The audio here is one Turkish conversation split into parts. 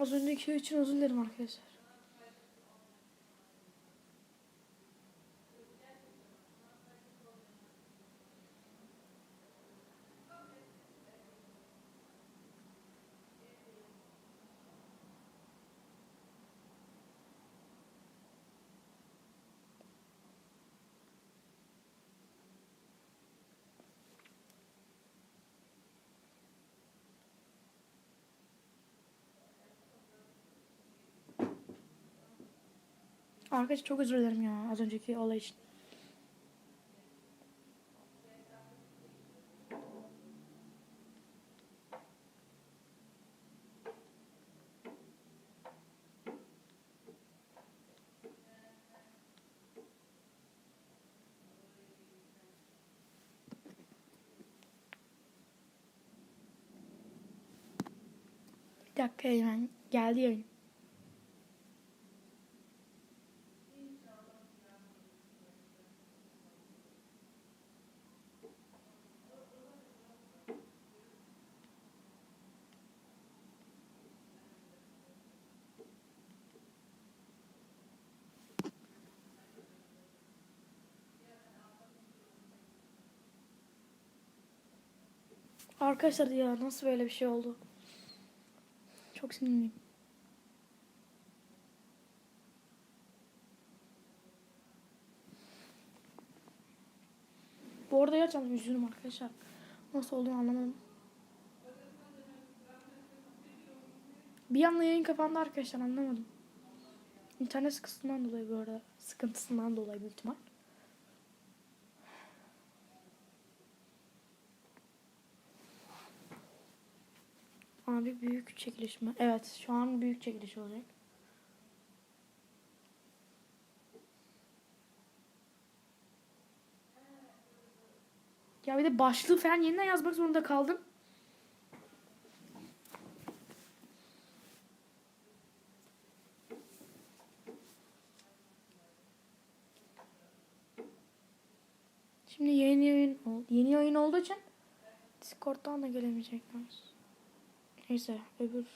Az önceki için özür dilerim arkadaşlar. Arkadaşlar çok özür dilerim ya az önceki olay için. Bir dakika hemen geldi yayın. Arkadaşlar ya nasıl böyle bir şey oldu? Çok sinirliyim. Bu arada gerçekten üzgünüm arkadaşlar. Nasıl olduğunu anlamadım. Bir anda yayın kapandı arkadaşlar anlamadım. İnternet sıkıntısından dolayı bu arada. Sıkıntısından dolayı büyük ihtimal. Abi büyük çekiliş mi? Evet şu an büyük çekiliş olacak. Ya bir de başlığı falan yeniden yazmak zorunda kaldım. Şimdi yeni yayın. Yeni yayın olduğu için Discord'dan da gelemeyecekler. Neyse öbür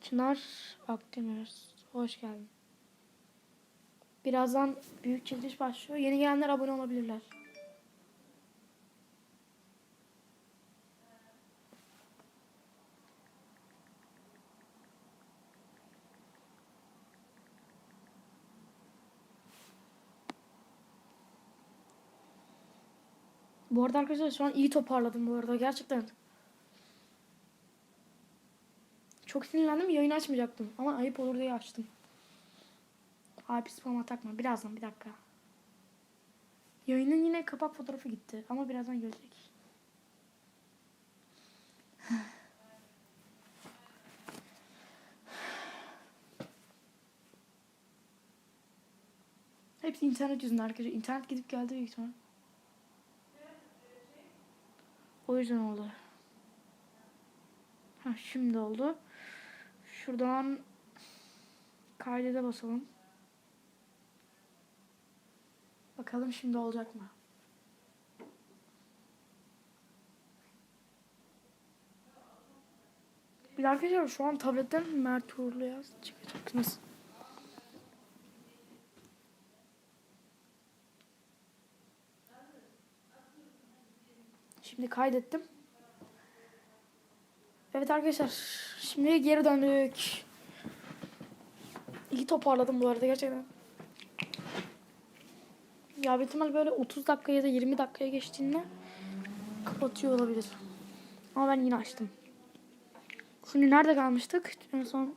Çınar Akdemir hoş geldin. Birazdan büyük çekiliş başlıyor. Yeni gelenler abone olabilirler. Bu arada arkadaşlar şu an iyi toparladım bu arada gerçekten. Çok sinirlendim yayını açmayacaktım ama ayıp olur diye açtım. Abi spama takma birazdan bir dakika. Yayının yine kapak fotoğrafı gitti ama birazdan gelecek. Hepsi internet yüzünden arkadaşlar. İnternet gidip geldi büyük ihtimal. O yüzden oldu. Ha şimdi oldu. Şuradan kaydede basalım. Bakalım şimdi olacak mı? Bir arkadaşlar şu an tabletten Mert Uğurlu yaz çıkacaksınız. Şimdi kaydettim. Evet arkadaşlar. Şimdi geri döndük. İyi toparladım bu arada gerçekten. Ya büyük ihtimal böyle 30 dakika ya da 20 dakikaya geçtiğinde kapatıyor olabilir. Ama ben yine açtım. Şimdi nerede kalmıştık? En son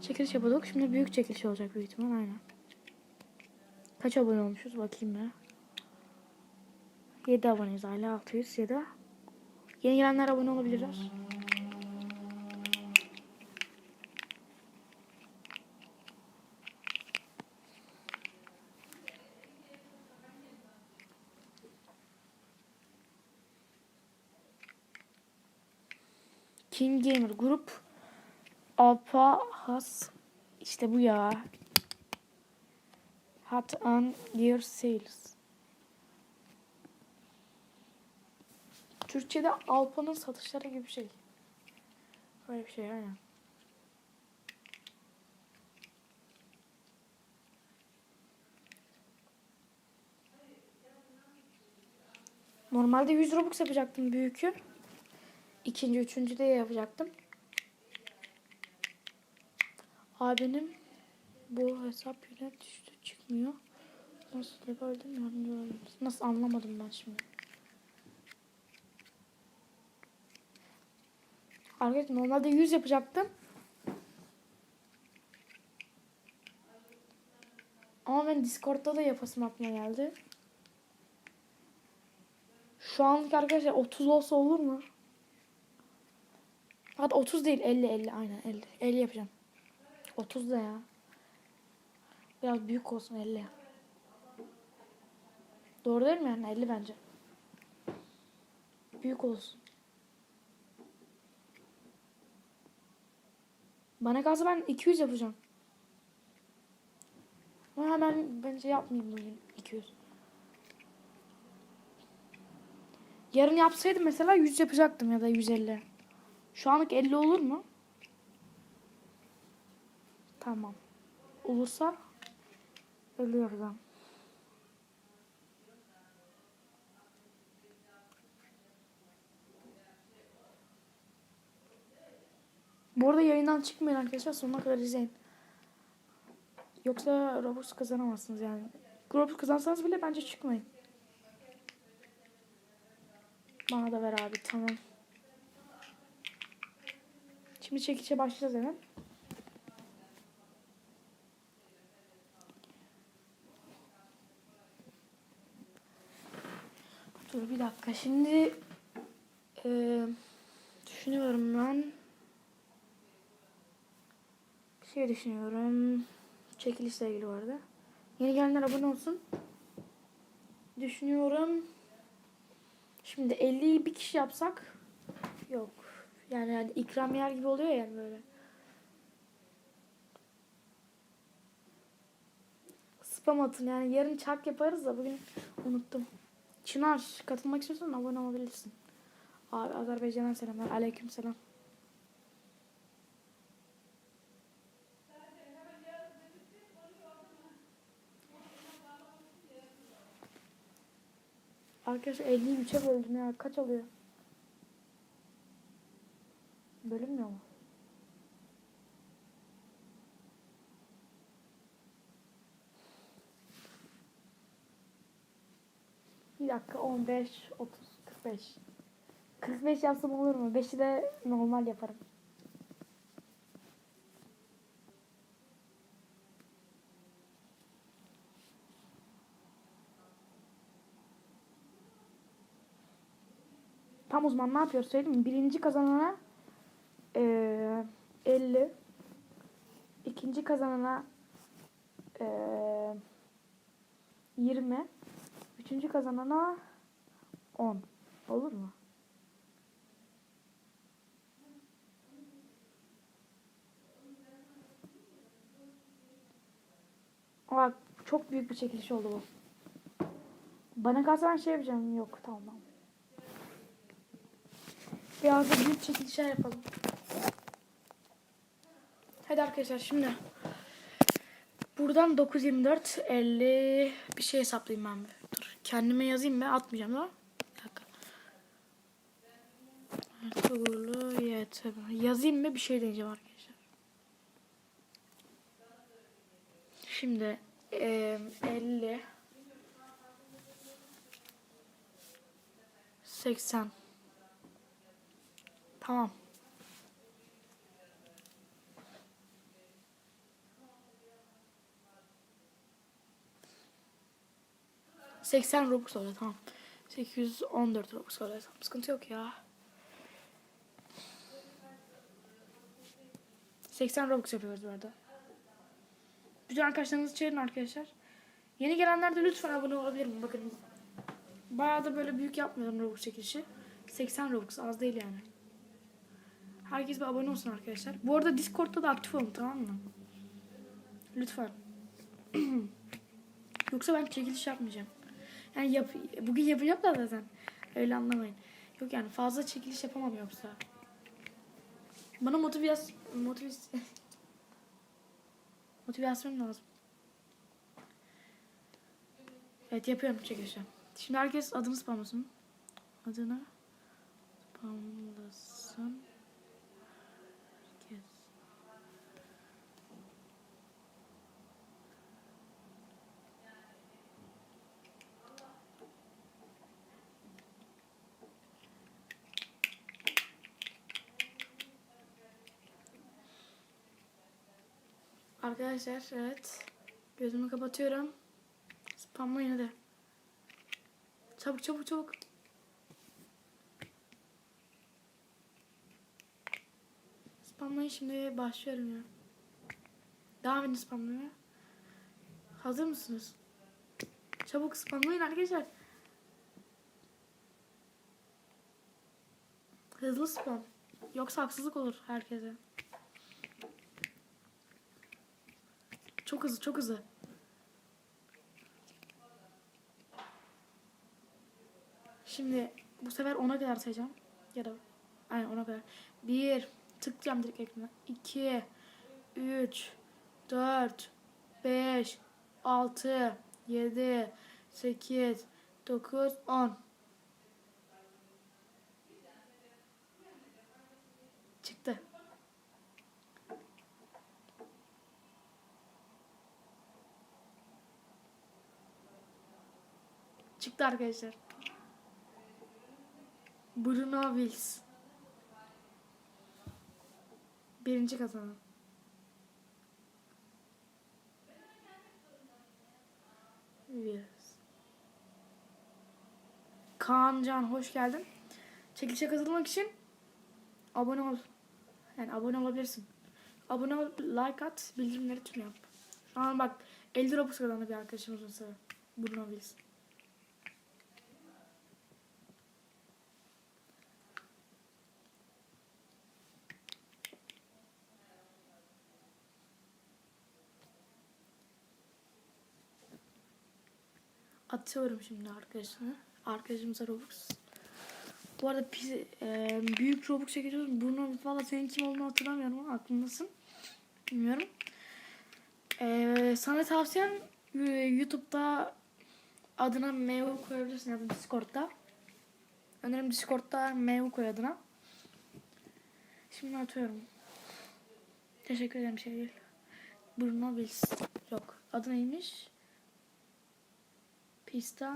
çekiliş yapıyorduk. Şimdi büyük çekiliş olacak büyük ihtimal aynen. Kaç abone olmuşuz bakayım ben. 7 aboneyiz hala 600 ya da yeni gelenler abone olabilirler. King Gamer Grup Apa Has işte bu ya. Hot on Gear Sales. Türkçe'de Alpa'nın satışları gibi bir şey. Böyle bir şey aynen. Normalde 100 Robux yapacaktım büyükü. İkinci, üçüncü de yapacaktım. Abinin bu hesap yine düştü çıkmıyor. Nasıl mi yardımcı? Nasıl anlamadım ben şimdi. Arkadaşlar normalde 100 yapacaktım. Ama ben Discord'da da yapasım aklıma geldi. Şu anlık arkadaşlar 30 olsa olur mu? Hatta 30 değil 50 50 aynen 50. 50 yapacağım. 30 da ya. Biraz büyük olsun 50. Doğru değil mi yani 50 bence. Büyük olsun. Bana kalsa ben 200 yapacağım. Ama hemen bence yapmayayım bugün 200. Yarın yapsaydım mesela 100 yapacaktım ya da 150. Şu anlık 50 olur mu? Tamam. Olursa ölüyoruz Bu arada yayından çıkmayın arkadaşlar sonuna kadar izleyin. Yoksa Robux kazanamazsınız yani. Robux kazansanız bile bence çıkmayın. Bana da ver abi tamam. Şimdi çekişe başlayacağız hemen. Dur bir dakika şimdi eee, düşünüyorum ben. Şey düşünüyorum. Çekilişle ilgili vardı. Yeni gelenler abone olsun. Düşünüyorum. Şimdi 50'yi bir kişi yapsak yok. Yani, yani ikramiyer gibi oluyor yani böyle. Spam atın yani yarın çark yaparız da bugün unuttum. Çınar katılmak istiyorsan abone olabilirsin. Abi Azerbaycan'dan selamlar. Aleyküm selam. Arkadaşlar 50'yi 3'e böldüm ya. Kaç oluyor? Bölünmüyor mu? Bir dakika 15, 30, 45. 45 yapsam olur mu? 5'i de normal yaparım. Tam uzman ne yapıyor söyleyeyim mi? Birinci kazanana eee 50. ikinci kazanana eee 20. Üçüncü kazanana 10. Olur mu? Aa, çok büyük bir çekiliş oldu bu. Bana kalsa ben şey yapacağım. Yok tamam. Biraz da büyük çekilişler yapalım. Hadi arkadaşlar şimdi. Buradan 924 50 bir şey hesaplayayım ben. bir. Dur kendime yazayım ben atmayacağım da. Ertuğrul'u YTB. Yazayım mı bir şey deneyeceğim arkadaşlar. Şimdi eee 50 80 Tamam. Seksen Robux oluyor tamam. 814 Robux oluyor tamam. Sıkıntı yok ya. 80 Robux yapıyoruz bu arada. Bütün arkadaşlarınızı çağırın arkadaşlar. Yeni gelenler de lütfen abone olabilir mi? Bakın. Bayağı da böyle büyük yapmıyorum Robux çekilişi. 80 Robux az değil yani. Herkes bir abone olsun arkadaşlar. Bu arada Discord'da da aktif olun tamam mı? Lütfen. Yoksa ben çekiliş yapmayacağım. Yani yap, bugün yapacağım da zaten. Öyle anlamayın. Yok yani fazla çekiliş yapamam yoksa. Bana motivasyon motivasyon motivasyon lazım. Evet yapıyorum çekilişi. Şimdi herkes adını spamlasın. Adını spamlasın. Herkes. Arkadaşlar evet. Gözümü kapatıyorum. Spamlayın hadi. Çabuk çabuk çabuk. Spamlayın şimdi başlıyorum ya. Devam edin spamlamaya. Hazır mısınız? Çabuk spamlayın arkadaşlar. Hızlı spam. Yoksa haksızlık olur herkese. Çok hızlı, çok hızlı. Şimdi bu sefer ona kadar sayacağım. Ya da aynen ona kadar. Bir, tıklayacağım direkt ekrana. İki, üç, dört, beş, altı, yedi, sekiz, dokuz, on. Çıktı. Çıktı arkadaşlar. Bruno Wills. Birinci kazanan. Wills. Kaan hoş geldin. Çekilişe katılmak için abone ol. Yani abone olabilirsin. Abone ol, like at, bildirimleri tüm yap. Şu an bak 50 Robux kazandı bir arkadaşımız mesela. Bruno Wills. Atıyorum şimdi arkadaşına. Arkadaşımıza Robux. Bu arada pis, e, büyük Robux çekiyoruz. Bruno valla senin kim olduğunu hatırlamıyorum ama aklımdasın. Bilmiyorum. E, sana tavsiyem e, YouTube'da adına Meo koyabilirsin ya da Discord'da. Önerim Discord'da Meo koy adına. Şimdi atıyorum. Teşekkür ederim şey değil. Bruno Wills. Yok. Adı neymiş? Pista.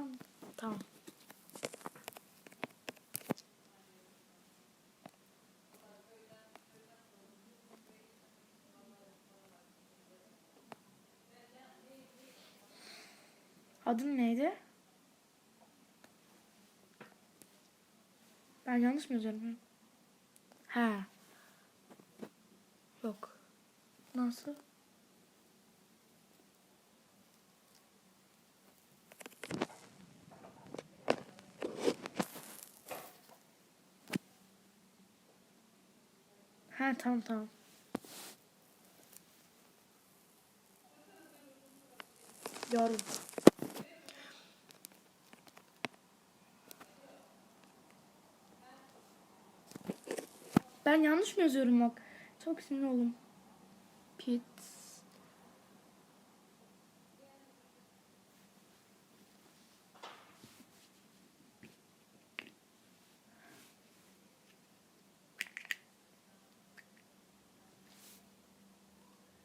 Tamam. Adın neydi? Ben yanlış mı yazıyorum? Ha. Yok. Nasıl? Tamam tamam. Gördüm. Ben yanlış mı yazıyorum bak? Çok sinir oldum. Pit.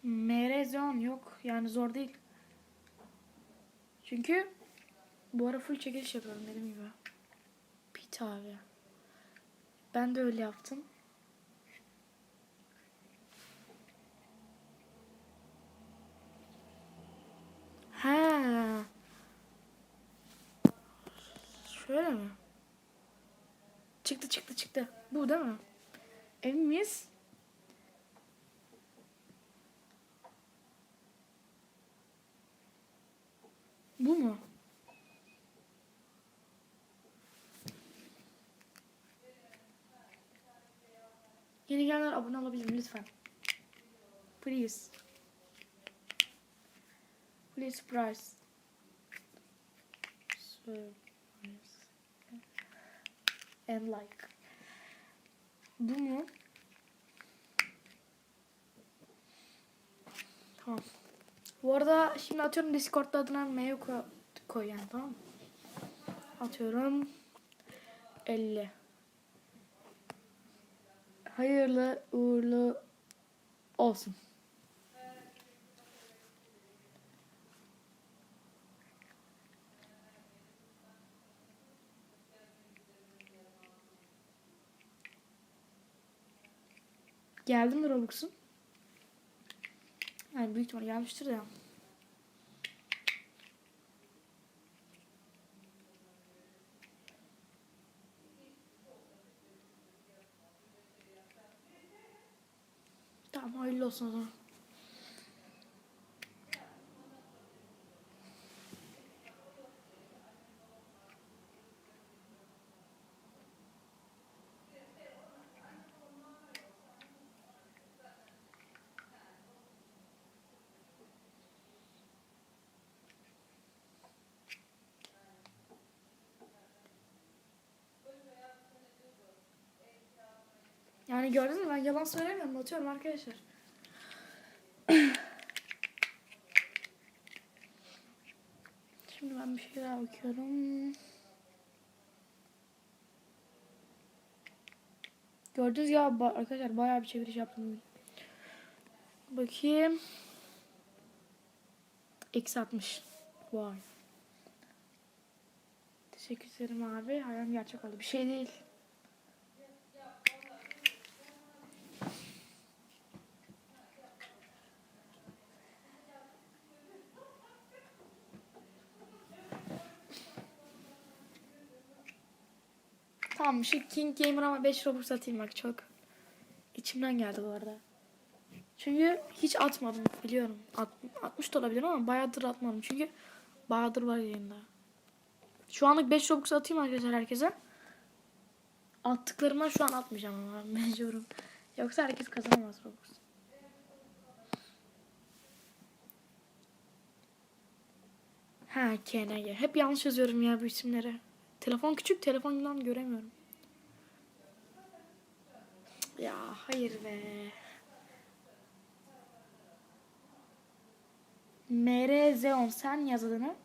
Merezon yok. Yani zor değil. Çünkü bu ara full çekiliş yapıyorum dediğim gibi. Pit abi. Ben de öyle yaptım. Ha. Şöyle mi? Çıktı çıktı çıktı. Bu değil mi? Emin? Bu mu? Yeni gelenler abone olabilir mi lütfen? Please. Please price. and like. Bu mu? Tamam. Bu arada şimdi atıyorum Discord'da adına mail koy, koy yani tamam mı? Atıyorum 50. Hayırlı uğurlu olsun. Geldi mi Robux'un? Yani büyük ihtimalle gelmiştir de. Tamam hayırlı olsun o zaman. Yani gördünüz mü ben yalan söylemiyorum atıyorum arkadaşlar. Şimdi ben bir şey daha bakıyorum. Gördünüz ya arkadaşlar bayağı bir çeviriş yaptım. Bakayım. Eksi 60. Vay. Teşekkür ederim abi. Hayal gerçek oldu. Bir şey değil. Tamam şu King Gamer ama 5 Robux atayım bak çok. içimden geldi bu arada. Çünkü hiç atmadım biliyorum. At, 60 da olabilir ama bayağıdır atmadım. Çünkü bayağıdır var yayında. Şu anlık 5 Robux atayım arkadaşlar herkese. Attıklarımdan şu an atmayacağım ama mecburum. Yoksa herkes kazanamaz Robux. Ha KNG. Hep yanlış yazıyorum ya bu isimleri. Telefon küçük, telefondan göremiyorum. Ya hayır be. MRZ10 sen yaz adını.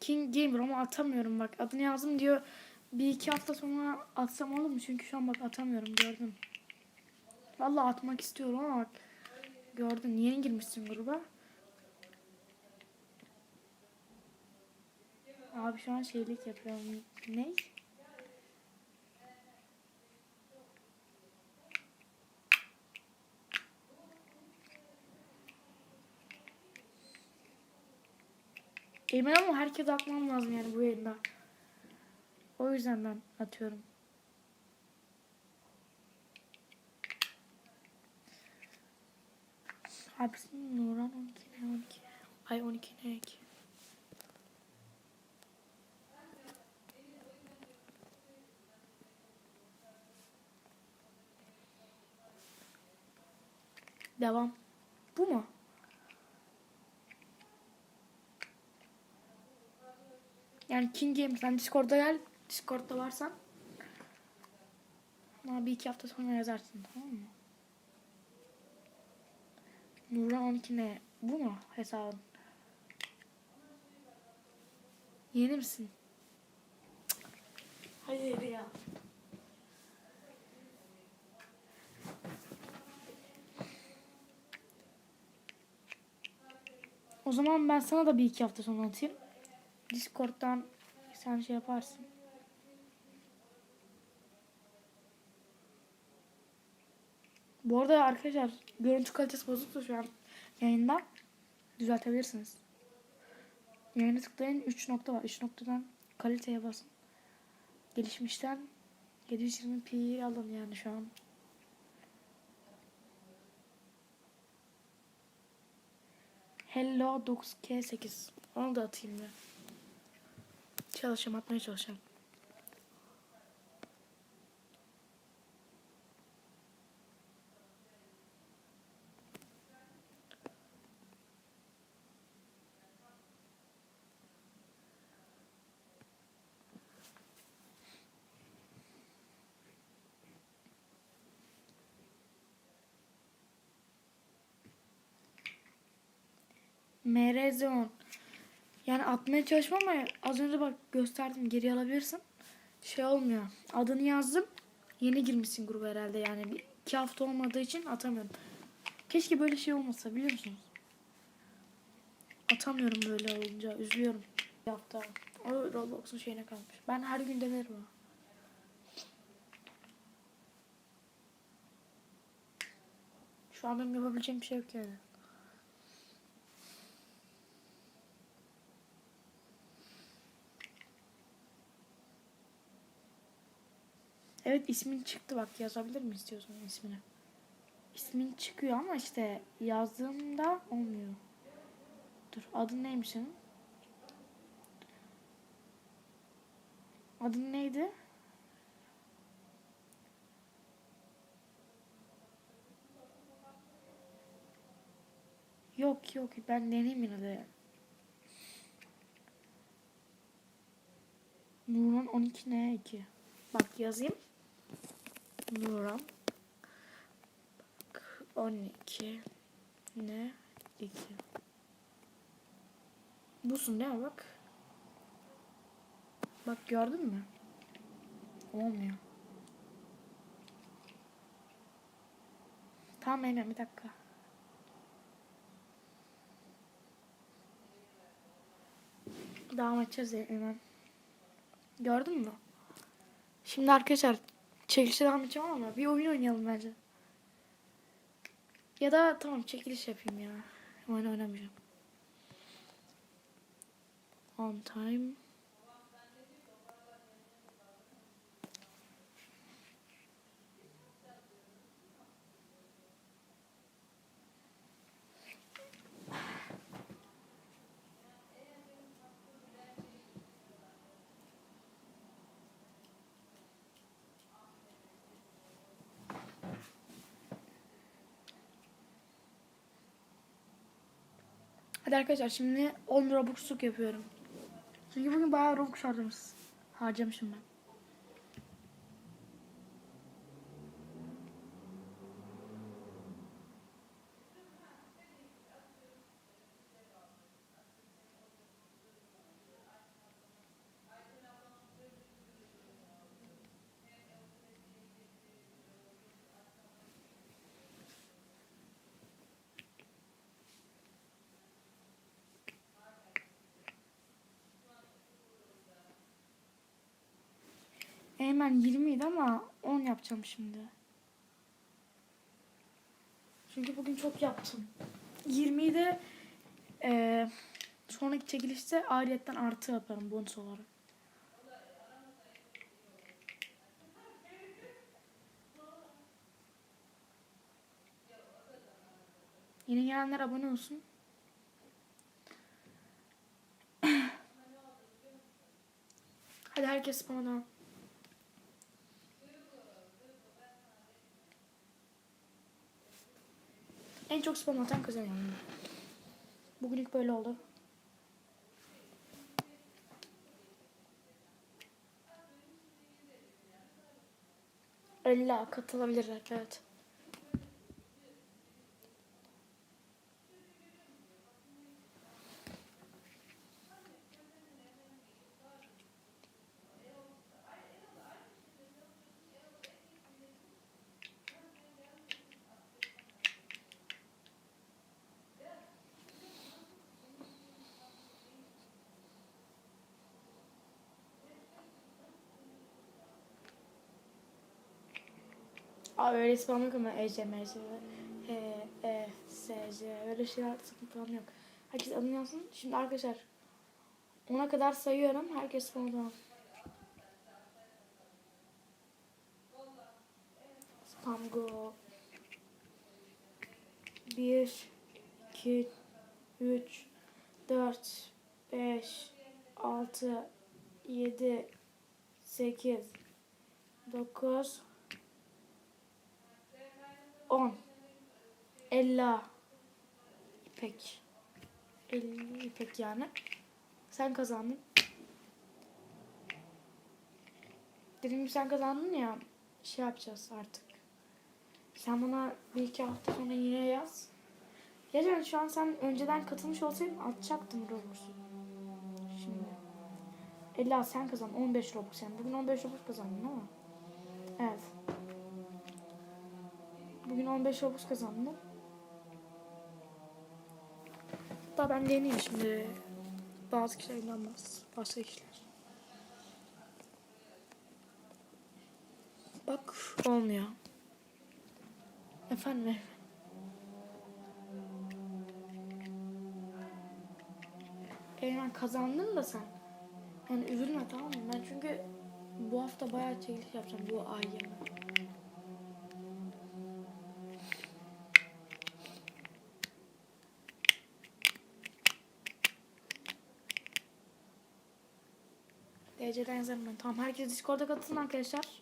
King Gamer ama atamıyorum bak. Adını yazdım diyor. Bir iki hafta sonra atsam olur mu? Çünkü şu an bak atamıyorum gördüm. Vallahi atmak istiyorum ama bak. Gördün yeni girmişsin gruba. Abi şu an şeylik yapıyorum. Ne? Emin ama herkes atmam lazım yani bu yayında. O yüzden ben atıyorum. Hepsinin Nuran 12 ne 12. Ay 12 ne 2. Devam. Bu mu? Yani King Games sen Discord'da gel. Discord'da varsan. Ama bir iki hafta sonra yazarsın tamam mı? Nurhan 12 ne? Bu mu hesabın? Yeni misin? Hayır ya. O zaman ben sana da bir iki hafta sonra atayım. Discord'dan sen şey yaparsın. Bu arada arkadaşlar görüntü kalitesi bozuktu şu an yayında. Düzeltebilirsiniz. Yayına tıklayın 3 nokta var. 3 noktadan kaliteye basın. Gelişmişten 720p'yi alın yani şu an. Hello 9K8. Onu da atayım ben. Çalışacağım atmaya çalışacağım. MRZ10. Yani atmaya çalışmam ama az önce bak gösterdim geri alabilirsin. Şey olmuyor. Adını yazdım. Yeni girmişsin gruba herhalde yani. Bir, iki hafta olmadığı için atamıyorum. Keşke böyle şey olmasa biliyor musunuz? Atamıyorum böyle olunca. Üzülüyorum. Bir hafta. O Roblox'un şeyine kalmış. Ben her gün denerim o. Şu an benim yapabileceğim bir şey yok yani. Evet ismin çıktı bak yazabilir mi istiyorsan ismini? İsmin çıkıyor ama işte yazdığımda olmuyor. Dur adın neymiş senin? Adın neydi? Yok yok ben deneyeyim yine de. Nuran 12 ne 2. Bak yazayım. Bak 12 ne 2. Busun değil mi bak. Bak gördün mü? Olmuyor. Tamam Eymen bir dakika. Devam edeceğiz Eymen. Gördün mü? Şimdi arkadaşlar çekilişe devam edeceğim ama bir oyun oynayalım bence. Ya da tamam çekiliş yapayım ya. Oyun oynamayacağım. On time. Hadi arkadaşlar şimdi 10 Robux'luk yapıyorum. Çünkü bugün bayağı Robux harcamışız. Harcamışım ben. Hemen 20 idi ama 10 yapacağım şimdi. Çünkü bugün çok yaptım. 20'yi de eee sonraki çekilişte ayrıyetten artı yaparım bonus olarak. Yeni gelenler abone olsun. Hadi herkes spam'a En çok spam atan kazanıyor. Bugünlük böyle oldu. Ella katılabilirler evet. Abi öyle spam yok ama Ece, Mece, H, E, S, C öyle şeyler sıkıntı yok. Herkes adını yazsın. Şimdi arkadaşlar ona kadar sayıyorum. Herkes spam tamam. Spam go. 1, 2, 3, 4, 5, 6, 7, 8, 9, 10 Ella İpek 50 İpek yani Sen kazandın gibi sen kazandın ya Şey yapacağız artık Sen bana bir iki hafta sonra yine yaz Gerçekten şu an sen önceden katılmış olsaydın atacaktım Robux'u. Şimdi. Ella sen kazandın 15 Robux yani. Bugün 15 Robux kazandın mi? Evet. Bugün 15 Robux kazandım. Hatta ben deneyeyim şimdi. Bazı kişiler inanmaz. Başka kişiler. Bak olmuyor. Efendim. Eymen kazandın da sen. Yani üzülme tamam mı? Ben çünkü bu hafta bayağı çekiliş yapacağım bu ay yani. Yazarım ben. Tamam herkes Discord'a katılsın arkadaşlar.